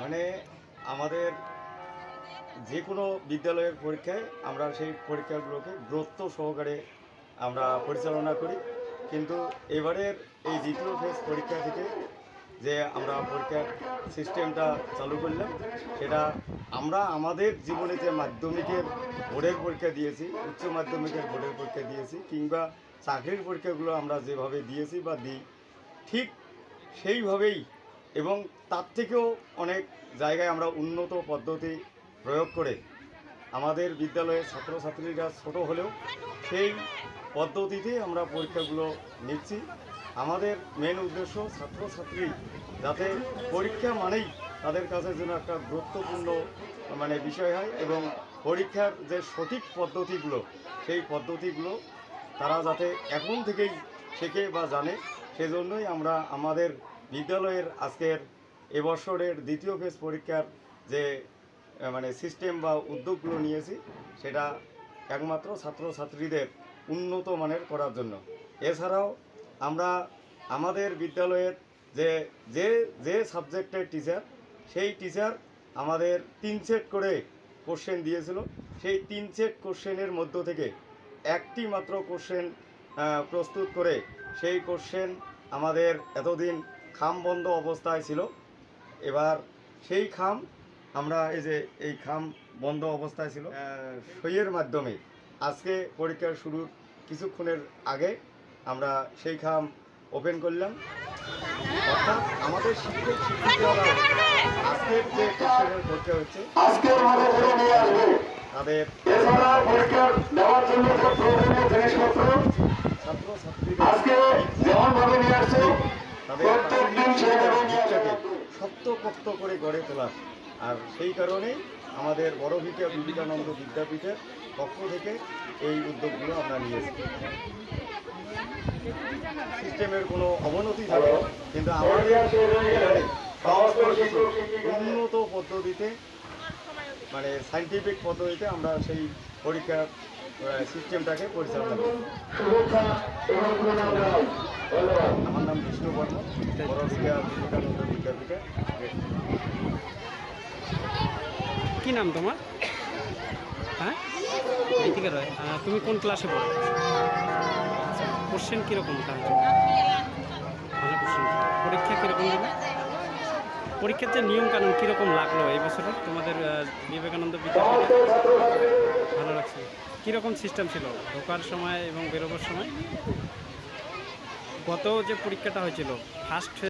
মানে আমাদের যে কোনো বিদ্যালয়ের পরীক্ষায় আমরা সেই পরীক্ষাগুলোকে গুরুত্ব সহকারে আমরা পরিচালনা করি। কিন্তু এবারের এই দ্বিতীয় ফেজ পরীক্ষা থেকে যে আমরা পরীক্ষার সিস্টেমটা চালু করলাম, সেটা আমরা আমাদের জীবনে যে মাধ্যমিকের বোর্ডের পরীক্ষা দিয়েছি, উচ্চ মাধ্যমিকের বোর্ডের পরীক্ষা দিয়েছি, কিংবা চাকরির পরীক্ষাগুলো আমরা যেভাবে দিয়েছি বা দিই, ঠিক সেইভাবেই এবং তার থেকেও অনেক জায়গায় আমরা উন্নত পদ্ধতি প্রয়োগ করে আমাদের বিদ্যালয়ের ছাত্রছাত্রীরা ছোট হলেও সেই পদ্ধতিতে আমরা পরীক্ষাগুলো নিচ্ছি। আমাদের মেন উদ্দেশ্য ছাত্রছাত্রী যাতে পরীক্ষা মানেই তাদের কাছে যেন একটা গুরুত্বপূর্ণ মানে বিষয় হয় এবং পরীক্ষার যে সঠিক পদ্ধতিগুলো, সেই পদ্ধতিগুলো তারা যাতে এখন থেকেই শেখে বা জানে, সেজন্যই আমরা আমাদের বিদ্যালয়ের আজকের এবছরের দ্বিতীয় ফেজ পরীক্ষার যে মানে সিস্টেম বা উদ্যোগগুলো নিয়েছি, সেটা একমাত্র ছাত্রছাত্রীদের উন্নত মানের করার জন্য। এছাড়াও আমরা আমাদের বিদ্যালয়ের যে যে যে সাবজেক্টের টিচার সেই টিচার আমাদের তিন সেট করে কোশ্চেন দিয়েছিল। সেই তিন সেট কোশ্চেনের মধ্য থেকে একটি মাত্র কোশ্চেন প্রস্তুত করে সেই কোশ্চেন আমাদের এতদিন খাম বন্ধ অবস্থায় ছিল। এবার সেই খাম আমরা এই যে এই খাম বন্ধ অবস্থায় ছিল সইয়ের মাধ্যমে আজকে পরীক্ষার শুরুর কিছুক্ষণের আগে আমরা সেই খাম ওপেন করলাম। অর্থাৎ আমাদের শিক্ষক শিক্ষিকারা আজকের যে পরীক্ষা হচ্ছে তাদের ছাত্রছাত্রীদের আজকে যেমন ভাবে নিয়ে আসছে শক্তপোক্ত করে গড়ে তোলা আর সেই কারণেই আমাদের বড় ভিটা বিবেকানন্দ বিদ্যাপীঠের পক্ষ থেকে এই উদ্যোগগুলো আমরা নিয়েছি সিস্টেমের কোনো অবনতি থাকে, কিন্তু আমাদের উন্নত পদ্ধতিতে মানে সাইন্টিফিক পদ্ধতিতে আমরা সেই পরীক্ষার সিস্টেমটাকে পরিচালনা করি। আমার নাম বিষ্ণু বর্মন কি নাম তোমার? হ্যাঁ? ঋতিকা রয়। তুমি কোন ক্লাসে পড়ো? কোশ্চেন কীরকম তাহলে? ভালো কোশ্চেন পরীক্ষা কীরকম দিলে পরীক্ষার যে নিয়ম কানুন কীরকম লাগল এই বছরে? তোমাদের বিবেকানন্দ বিদ্যাপীঠে ভালো লাগছে? কীরকম সিস্টেম ছিল? ঢোকার সময় এবং বেরোবার সময়? গত যে পরীক্ষাটা হয়েছিল ফার্স্ট